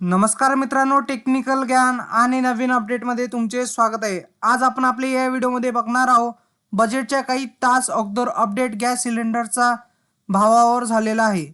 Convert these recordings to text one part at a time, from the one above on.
नमस्कार मित्रांनो टेक्निकल ज्ञान आणि नवीन अपडेटमध्ये तुमचे स्वागत आहे. आज आपण आपले या व्हिडिओमध्ये बघणार आहोत बजेटच्या काही तास अगोदर अपडेट गॅस सिलेंडरचा भावावर झालेला आहे.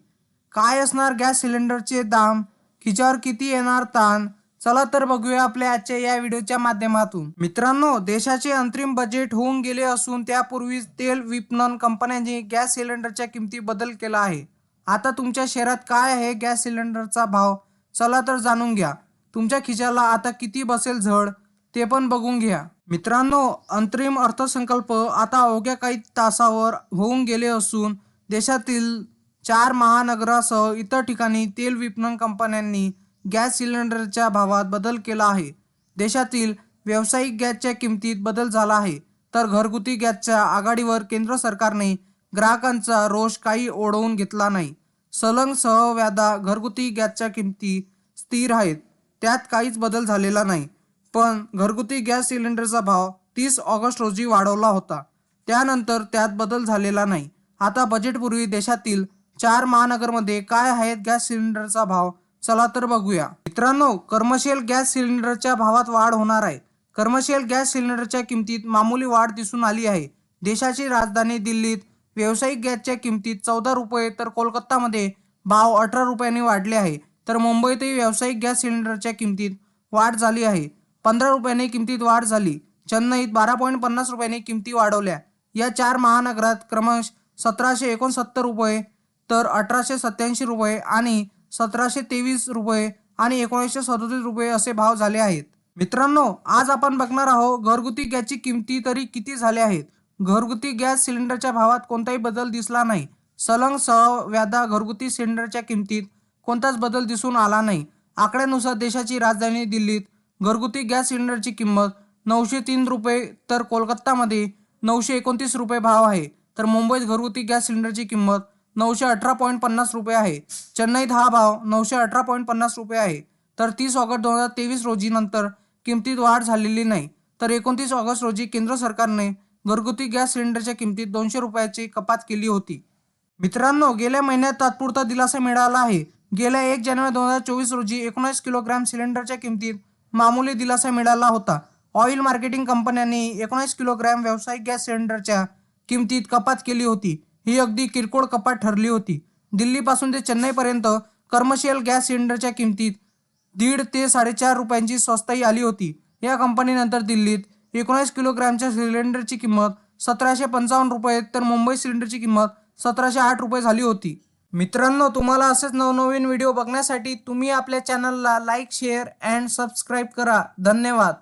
काय असणार गॅस सिलेंडरचे दाम? खिच्यावर किती येणार ताण? चला तर बघूया आपल्या आजच्या या व्हिडिओच्या माध्यमातून. मित्रांनो देशाचे अंतरिम बजेट होऊन गेले असून त्यापूर्वीच तेल विपणन कंपन्यांनी गॅस सिलेंडरच्या किमती बदल केला आहे. आता तुमच्या शहरात काय आहे गॅस सिलेंडरचा भाव? चला तर जाणून घ्या. तुमच्या खिशाला आता किती बसेल झड ते पण बघून घ्या. मित्रांनो अंतरिम अर्थसंकल्प आता अवघ्या काही तासावर होऊन गेले असून देशातील चार महानगरासह इतर ठिकाणी तेल विपणन कंपन्यांनी गॅस सिलेंडरच्या भावात बदल केला आहे. देशातील व्यावसायिक गॅसच्या किमतीत बदल झाला आहे. तर घरगुती गॅसच्या आघाडीवर केंद्र सरकारने ग्राहकांचा रोष काही ओढवून घेतला नाही. सलंग सह व्यादा घरगुती गॅसच्या किमती स्थिर आहेत. त्यात काहीच बदल झालेला नाही. पण घरगुती गॅस सिलेंडरचा भाव तीस ऑगस्ट रोजी वाढवला होता. त्यानंतर त्यात बदल झालेला नाही. आता बजेटपूर्वी देशातील चार महानगरमध्ये काय आहेत गॅस सिलेंडरचा भाव? चला तर बघूया. मित्रांनो कमर्शियल गॅस सिलेंडरच्या भावात वाढ होणार आहे. कर्मशियल गॅस सिलेंडरच्या किमतीत मामूली वाढ दिसून आली आहे. देशाची राजधानी दिल्लीत व्यावसायिक गॅसच्या किमतीत चौदा रुपये तर कोलकातामध्ये भाव अठरा रुपयांनी वाढले आहे. तर मुंबईतही व्यावसायिक गॅस सिलेंडरच्या किमतीत वाढ झाली आहे. पंधरा रुपयांनी किमतीत वाढ झाली. चेन्नईत बारा पॉईंट पन्नास रुपयांनी किमती वाढवल्या. या चार महानगरात क्रमश सतराशे एकोणसत्तर रुपये तर अठराशे सत्याऐंशी रुपये आणि सतराशे तेवीस रुपये आणि एकोणीसशे सदोतीस रुपये असे भाव झाले आहेत. मित्रांनो आज आपण बघणार आहोत घरगुती गॅसची किमती तरी किती झाल्या आहेत? घरगुती गॅस सिलेंडरच्या भावात कोणताही बदल दिसला नाही. सलंग सह व्याधा घरगुती सिलेंडरच्या किमतीत कोणताच बदल दिसून आला नाही. आकड्यानुसार देशाची राजधानी दिल्लीत घरगुती गॅस सिलेंडरची किंमत नऊशे तीन रुपये तर कोलकातामध्ये नऊशे एकोणतीस रुपये भाव आहे. तर मुंबईत घरगुती गॅस सिलेंडरची किंमत नऊशे अठरा पॉईंट पन्नास रुपये आहे. चेन्नईत हा भाव नऊशे अठरा पॉईंट पन्नास रुपये आहे. तर तीस ऑगस्ट दोन हजार तेवीस रोजी नंतर किमतीत वाढ झालेली नाही. तर एकोणतीस ऑगस्ट रोजी केंद्र सरकारने घरगुती गॅस सिलेंडरच्या किमतीत दोनशे रुपयाची कपात केली होती. मित्रांनो गेल्या महिन्यात तात्पुरता दिलासा मिळाला आहे. गेल्या एक जानेवारी दोन हजार चोवीस रोजी एकोणीस किलोग्रॅम सिलेंडरच्या किमतीत मामूली दिलासा मिळाला होता. ऑइल मार्केटिंग कंपन्यांनी एकोणीस किलोग्रॅम व्यावसायिक गॅस सिलेंडरच्या किमतीत कपात केली होती. ही अगदी किरकोळ कपात ठरली होती. दिल्लीपासून ते चेन्नईपर्यंत कमर्शियल गॅस सिलेंडरच्या किमतीत दीड ते साडेचार रुपयांची स्वस्तही आली होती. या कंपनीनंतर दिल्लीत एकोणीस किलोग्रॅमच्या सिलेंडरची किंमत सतराशे पंचावन्न रुपये तर मुंबई सिलेंडरची किंमत सतराशे आठ रुपये झाली होती. मित्रांनो तुम्हाला असेच नवनवीन व्हिडिओ बघण्यासाठी तुम्ही आपल्या चॅनलला लाईक शेअर अँड सबस्क्राईब करा. धन्यवाद.